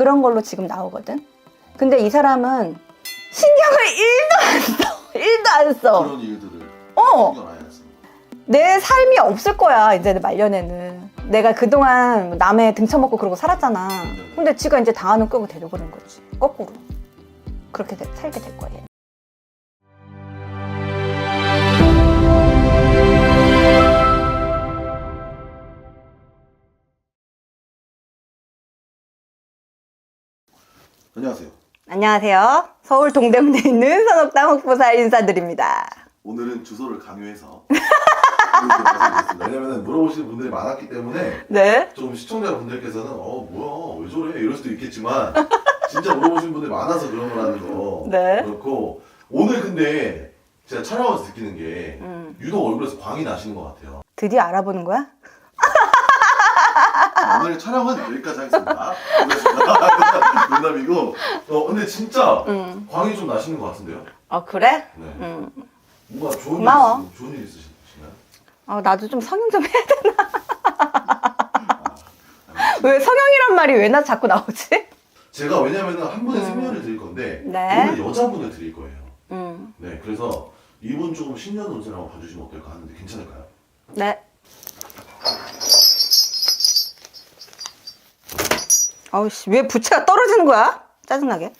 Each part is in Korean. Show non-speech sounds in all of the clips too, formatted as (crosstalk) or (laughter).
그런 걸로 지금 나오거든. 근데 이 사람은 신경을 1도 안 써. (laughs) 1도 안 써. 그런 일들을 어. 신경 안 했습니다. 내 삶이 없을 거야, 이제 말년에는. 내가 그동안 남의 등쳐먹고 그러고 살았잖아. 근데 지가 이제 당하는 끄고 데려보는 거지. 거꾸로. 그렇게 돼- 살게 될 거야, 얘 안녕하세요. 안녕하세요. 서울 동대문에 있는 선옥당 혹보살 인사드립니다. 오늘은 주소를 강요해서. 왜냐면 물어보시는 분들이 많았기 때문에 네. 좀 시청자분들께서는 어 뭐야 왜 저래 이럴 수도 있겠지만 진짜 물어보시는 분들이 많아서 그런 거라는 거 네. 그렇고 오늘 근데 제가 촬영하면서 느끼는 게 음. 유독 얼굴에서 광이 나시는 것 같아요. 드디어 알아보는 거야? 오늘 촬영은 여기까지 하겠습니다. (laughs) 농담이고 어 근데 진짜 응. 광이 좀 나시는 것 같은데요. 어, 그래? 네. 응. 뭔가 좋은 고마워. 일 있으, 좋은 일 있으시나요? 어, 나도 좀 성형 좀 해야 되나? 왜 성형이란 말이 왜 나 자꾸 나오지? 제가 왜냐면은 한 분의 음. 생년을 드릴 건데 네. 오늘 여자분을 드릴 거예요. 응. 네, 그래서 이분 조금 신년 운세를 한번 봐주시면 어떨까 하는데 괜찮을까요? 네. 어우씨, 왜 부채가 떨어지는 거야? 짜증나게.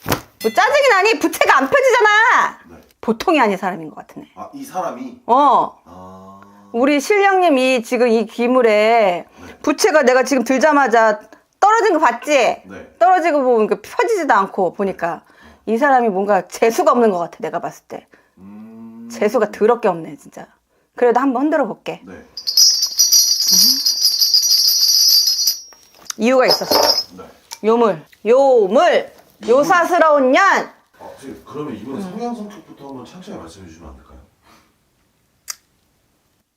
뭐 짜증이 나니? 부채가 안 펴지잖아! 네. 보통이 아닌 사람인 것 같으네. 아, 이 사람이 어. 아, 우리 신령님이 지금 이 기물에 부채가 내가 지금 들자마자 떨어진 거 봤지? 네. 떨어지고 보니까 펴지지도 않고 보니까 이 사람이 뭔가 재수가 없는 것 같아 내가 봤을 때 음, 재수가 더럽게 없네 진짜 그래도 한번 흔들어 볼게 네, 이유가 있었어 네. 요물 요물 요사스러운 년 아, 선생님, 그러면 이분의 성향 성격부터 한번 천천히 말씀해 주시면 안 될까요?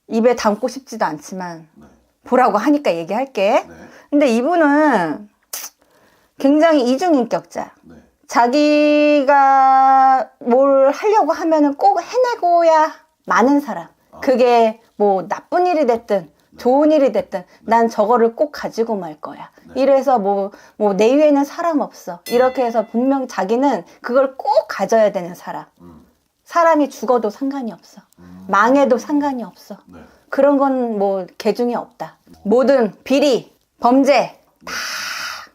입에 담고 싶지도 않지만 네, 보라고 하니까 얘기할게 네, 근데 이분은 굉장히 이중인격자 네, 자기가 뭘 하려고 하면은 꼭 해내고야 마는 사람. 아. 그게 뭐 나쁜 일이 됐든 좋은 일이 됐든 난 저거를 꼭 가지고 말 거야. 네. 이래서 뭐, 뭐 내 위에는 사람 없어. 이렇게 해서 분명 자기는 그걸 꼭 가져야 되는 사람. 음, 사람이 죽어도 상관이 없어. 음, 망해도 상관이 없어. 네, 그런 건 뭐 개중에 없다. 모든 비리, 범죄 다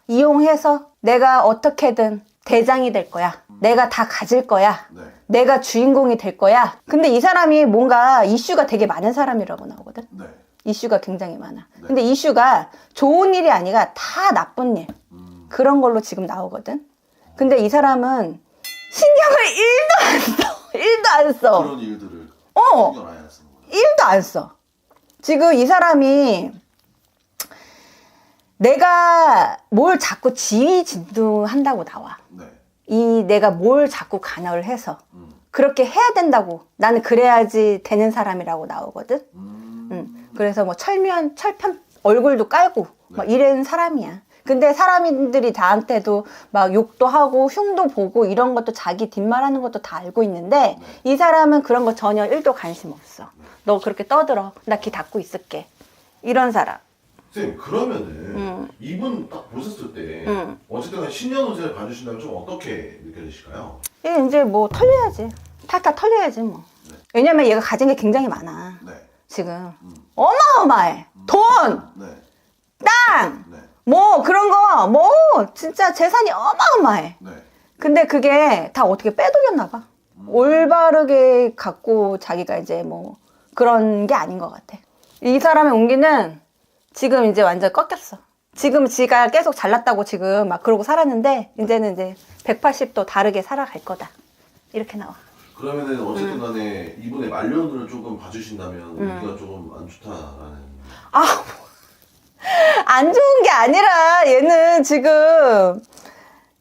이용해서 내가 어떻게든 대장이 될 거야. 내가 다 가질 거야. 네, 내가 주인공이 될 거야. 근데 이 사람이 뭔가 이슈가 되게 많은 사람이라고 나오거든. 네, 이슈가 굉장히 많아. 근데 이슈가 좋은 일이 아니라 다 나쁜 일. 음, 그런 걸로 지금 나오거든. 근데 이 사람은 신경을 1도 안 써. (laughs) 1도 안 써. 그런 일들을 어. 신경 안 쓰는 거예요. 1도 안 써. 지금 이 사람이 내가 뭘 자꾸 지휘 진동한다고 나와. 네, 이 내가 뭘 자꾸 간헐 해서 음, 그렇게 해야 된다고. 나는 그래야지 되는 사람이라고 나오거든. 음, 응. 그래서 뭐 철면 철편 얼굴도 깔고 막 네. 이런 사람이야. 근데 사람들이 나한테도 막 욕도 하고 흉도 보고 이런 것도 자기 뒷말하는 것도 다 알고 있는데 네. 이 사람은 그런 거 전혀 1도 관심 없어. 너 그렇게 떠들어. 나 귀 닫고 있을게. 이런 사람. 선생님 그러면은 음. 이분 딱 보셨을 때 음. 어쨌든 간에 신년 운세를 봐주신다면 좀 어떻게 느껴지실까요? 얘 이제 뭐 털려야지. 탈탈 털려야지 뭐. 네. 왜냐면 얘가 가진 게 굉장히 많아. 네, 지금. 음, 어마어마해. 돈, 네, 땅, 네, 뭐 그런 거, 뭐 진짜 재산이 어마어마해. 네. 근데 그게 다 어떻게 빼돌렸나 봐. 음. 올바르게 갖고 자기가 이제 뭐 그런 게 아닌 것 같아. 이 사람의 운기는 지금 이제 완전 꺾였어. 지금 지가 계속 잘났다고 지금 막 그러고 살았는데 이제는 이제 180도 다르게 살아갈 거다. 이렇게 나와. 그러면은 어쨌든 간에 이분의 말년을 조금 봐주신다면 음. 우리가 조금 안 좋다라는 아, (laughs) 안 좋은 게 아니라 얘는 지금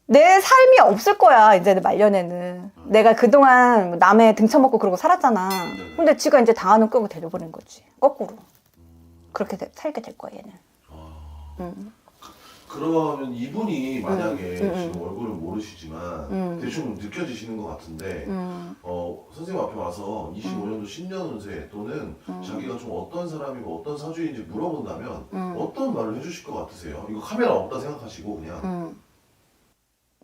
내 삶이 없을 거야, 이제 말년에는. 내가 그동안 남의 등쳐먹고 그러고 살았잖아. 근데 지가 이제 당하는 끄고 데려보는 거지. 거꾸로. 그렇게 돼- 살게 될 거야, 얘는. 아, 음. 그러면 이분이 만약에 음, 음. 지금 얼굴을 모르시지만 음. 대충 느껴지시는 것 같은데 음. 어, 선생님 앞에 와서 25년도 신년 운세 또는 음. 자기가 좀 어떤 사람이고 어떤 사주인지 물어본다면 음. 어떤 말을 해주실 것 같으세요? 이거 카메라 없다 생각하시고 그냥 음.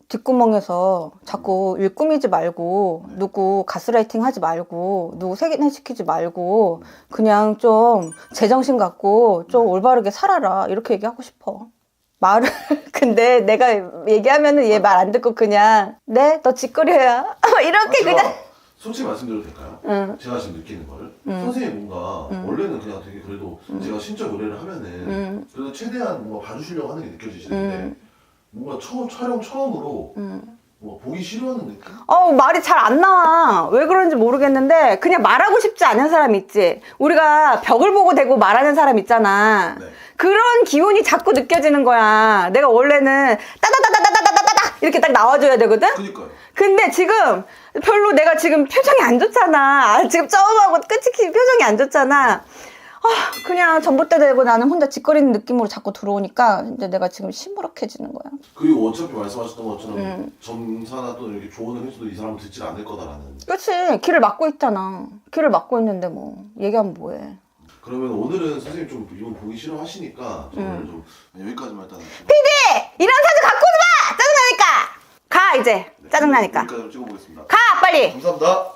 뒷구멍에서 자꾸 일 꾸미지 말고 누구 가스라이팅 하지 말고 누구 세뇌시키지 말고 그냥 좀 제정신 갖고 좀 올바르게 살아라 이렇게 얘기하고 싶어. 말을 (laughs) 근데 내가 얘기하면은 얘 말 안 듣고 그냥 네 너 짓거려야 (laughs) 이렇게 아, 제가 그냥 솔직히 말씀드려도 될까요? 응. 제가 지금 느끼는 거를 음. 선생님이 뭔가 음. 원래는 그냥 되게 그래도 제가 신적 의뢰를 하면은 음. 그래도 최대한 뭔가 봐주시려고 하는 게 느껴지시는데 음. 뭔가 처음 촬영 처음으로 음. 뭔가 보기 싫어하는 느낌? 어 말이 잘 안 나와 왜 그런지 모르겠는데 그냥 말하고 싶지 않은 사람 있지 우리가 벽을 보고 대고 말하는 사람 있잖아 네. 그런 기운이 자꾸 느껴지는 거야. 내가 원래는 따다다다다다다다다 이렇게 딱 나와줘야 되거든? 그니까요. 근데 지금 별로 내가 지금 표정이 안 좋잖아. 아, 지금 처음하고 끝이 표정이 안 좋잖아. 아, 그냥 전봇대 대고 나는 혼자 짓거리는 느낌으로 자꾸 들어오니까 이제 내가 지금 시무룩해지는 거야. 그리고 어차피 말씀하셨던 것처럼 음. 점사나 또 이렇게 조언을 해줘도 이 사람은 듣질 않을 거다라는. 그치. 길을 막고 있잖아. 길을 막고 있는데 뭐. 얘기하면 뭐해 그러면 오늘은 선생님 좀 이건 보기 싫어하시니까 저 오늘 좀 여기까지만 일단. 이런 사진 갖고 오지 마! 짜증나니까! 가, 이제. 짜증나니까. 여기까지 찍어보겠습니다. 가, 빨리! 감사합니다.